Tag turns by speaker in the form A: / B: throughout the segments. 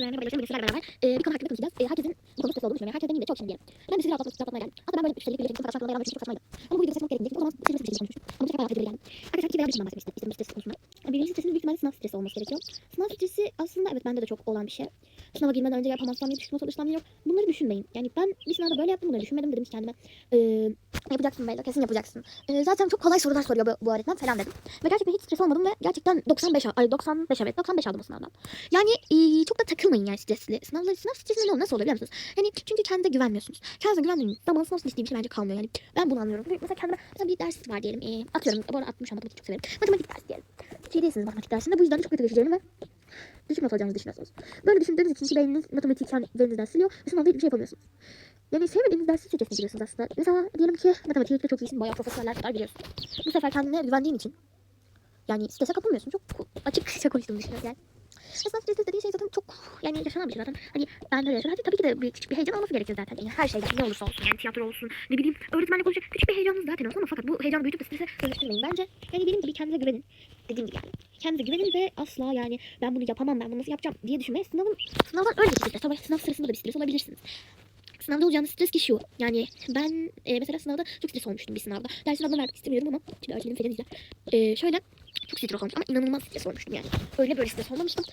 A: öğrenme haberleşme sizlerle beraber e, bir konu hakkında konuşacağız. E, herkesin bu konuda stres olduğunu düşünüyorum. Herkes demeyeyim de çok kişinin diyelim. Ben de sizleri rahatlatmak, rahatlatmaya geldim. Hatta ben böyle üstelik bir çektim. Fakat şarkılarına rağmen çok saçmaydı. Ama bu videoda sesmek gerektiğinde o zaman stres bir şekilde konuşmuştum. Ama bu sefer bayağı faydalı yani. Arkadaşlar iki veya bir şeyden bahsetmek. İstedim stres konusunda. Birinci stresin büyük ihtimalle sınav stresi olması gerekiyor. Sınav stresi aslında evet bende de çok olan bir şey. Sınava girmeden önce yapamazsam diye düşük not alırsam yok. Bunları düşünmeyin. Yani ben bir sınavda böyle yaptım bunları düşünmedim dedim ki kendime. E, yapacaksın Beyla kesin yapacaksın. E, zaten çok kolay sorular soruyor bu, bu öğretmen falan dedim. Ve gerçekten hiç stres olmadım ve gerçekten 95 al- ay 95 evet 95 aldım o sınavdan. Yani e, çok da takılmayın yani stresli. Sınavlar sınav stresli nasıl olur biliyor musunuz? Hani çünkü kendinize güvenmiyorsunuz. Kendinize güvenmeyin. Zaman sınav stresi diye bir şey bence kalmıyor yani. Ben bunu anlıyorum. Mesela kendime mesela bir ders var diyelim. E, atıyorum. Bu arada 60 matematik çok severim. Matematik dersi diyelim. Değilsiniz matematik dersinde. Bu yüzden de çok kötü geçeceğini ve düşük not alacağınızı düşünüyorsunuz. Böyle düşündüğünüz için beyniniz matematik kendinizden siliyor. Ve sınavda hiçbir şey yapamıyorsunuz. Yani sevmediğiniz dersi stresini biliyorsunuz aslında. Mesela diyelim ki matematikte çok iyisin. Bayağı profesörler kadar biliyorsun. Bu sefer kendine güvendiğin için yani strese kapılmıyorsun. Çok açıkça konuştuğumu düşünüyorum yani. Esnaf stresi dediği şey zaten çok yani yaşanan bir şey zaten. Hani ben de yaşadım. Hadi tabii ki de bir küçük bir heyecan olması gerekir zaten. Yani her şeyden ne olursa olsun. Yani tiyatro olsun, ne bileyim öğretmenle konuşacak küçük bir heyecanınız zaten olsun ama fakat bu heyecanı büyütüp de strese dönüştürmeyin. Bence yani dediğim gibi kendinize güvenin. Dediğim gibi yani. Kendinize güvenin ve asla yani ben bunu yapamam, ben bunu nasıl yapacağım diye düşünmeyin. Sınavın, sınavdan önceki stres. Tabii sınav sırasında da bir stres olabilirsiniz. Sınavda olacağınız stres ki şu. Yani ben e, mesela sınavda çok stres olmuştum bir sınavda. Dersin adını vermek istemiyorum ama şimdi öğretmenim falan izler. E, şöyle çok stres olmuş ama inanılmaz stres olmuştum yani. Öyle böyle stres olmamıştım.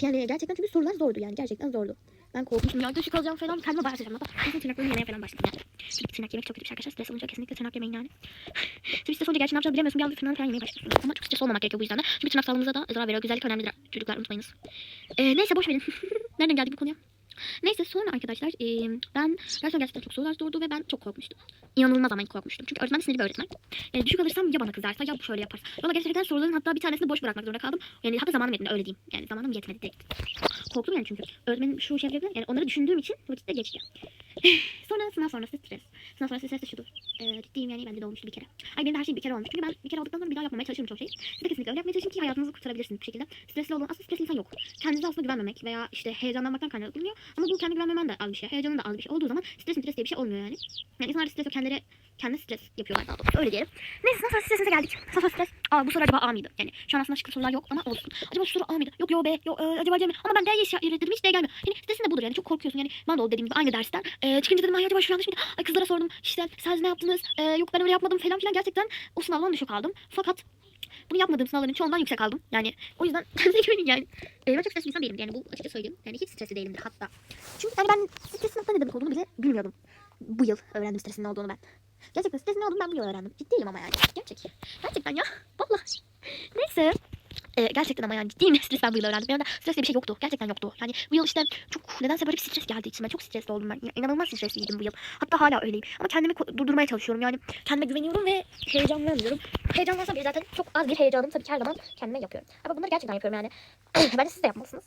A: Yani gerçekten çünkü sorular zordu yani gerçekten zordu. Ben korkmuştum ya düşük alacağım falan kendime bayağı şaşırdım. Hatta kesin tırnaklarımı yemeye falan başladım yani. Çünkü tırnak yemek çok kötü bir şey arkadaşlar. Stres olunca kesinlikle tırnak yemeyin yani. Tabii stres olunca gerçi ne yapacağını bilemiyorsun. Bir anda tırnak falan yemeye başlıyorsun. Ama çok stres olmamak gerekiyor bu yüzden de. Çünkü tırnak sağlığımıza da zarar veriyor. Güzellik önemlidir çocuklar unutmayınız. Ee, neyse boş verin. Nereden geldik bu konuya? Neyse sonra arkadaşlar e, ben gerçekten gerçekten çok sorular sordu ve ben çok korkmuştum. İnanılmaz ama korkmuştum. Çünkü öğretmen sinirli bir öğretmen. E, düşük alırsam ya bana kızarsa ya şöyle yaparsa. Valla gerçekten soruların hatta bir tanesini boş bırakmak zorunda kaldım. Yani hatta zamanım yetmedi öyle diyeyim. Yani zamanım yetmedi direkt. Korktum yani çünkü. Öğretmenin şu şey yapıyor. Yani onları düşündüğüm için vakitte geçti. sonra sınav sonrası stres. Sınav sonrası stres de şudur. E, ciddiyim yani bende de olmuştu bir kere. Ay benim de her şey bir kere olmuş. Çünkü ben bir kere olduktan sonra bir daha yapmamaya çalışırım çok şey. Siz de kesinlikle öyle yapmaya çalışın ki hayatınızı kurtarabilirsiniz bir şekilde. Stresli olun. Aslında stresli insan yok. Kendinize aslında güvenmemek veya işte heyecanlanmaktan kaynaklanıyor. Ama bu kendi güvenmemen de az bir şey. Heyecanın da az bir şey olduğu zaman stres stres diye bir şey olmuyor yani. Yani insanlar stres yok kendileri kendi stres yapıyorlar daha doğrusu. Öyle diyelim. Neyse sınav stresine geldik. Sınav stres. Aa bu soru acaba A mıydı? Yani şu an aslında şıklı sorular yok ama olsun. Acaba şu soru A mıydı? Yok yo B. Yok e, acaba C mi? Ama ben D'yi işaretledim hiç D gelmiyor. Yani stresin de budur yani çok korkuyorsun yani. Ben de oldu dediğim gibi aynı dersten. E, çıkınca dedim ay acaba şu yanlış mıydı? Ay kızlara sordum işte siz ne yaptınız? E, yok ben öyle yapmadım falan filan. Gerçekten o sınavdan düşük aldım. Fakat bunu yapmadığım sınavların çoğundan yüksek aldım. Yani o yüzden kendinize güvenin yani. E, ben çok stresli insan değilim. Yani bu açıkça söyleyeyim. Yani hiç stresli değilimdir hatta. Çünkü yani ben ne olduğunu bile bilmiyordum. Bu yıl öğrendim stresin ne olduğunu ben. Gerçekten stresin ne olduğunu ben bu yıl öğrendim. Ciddiyim ama yani. Gerçek. Gerçekten ya. Vallahi. Neyse. Ee, gerçekten ama yani ciddiyim stres ben bu yıl öğrendim. Benim de stres diye bir şey yoktu. Gerçekten yoktu. Yani bu yıl işte çok nedense böyle bir stres geldi içime. Çok stresli oldum ben. İnanılmaz stresliydim bu yıl. Hatta hala öyleyim. Ama kendimi durdurmaya çalışıyorum. Yani kendime güveniyorum ve heyecanlanmıyorum. Heyecanlansam bile zaten çok az bir heyecanım tabii ki her zaman kendime yapıyorum. Ama bunları gerçekten yapıyorum yani. Bence siz de yapmalısınız.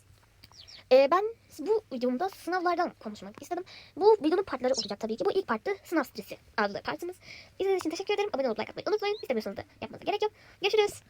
A: Ee, ben bu videomda sınavlardan konuşmak istedim. Bu videonun partları olacak tabii ki. Bu ilk parttı sınav stresi adlı partimiz. İzlediğiniz için teşekkür ederim. Abone olup like atmayı unutmayın. İstemiyorsanız da yapmanıza gerek yok. Görüşürüz.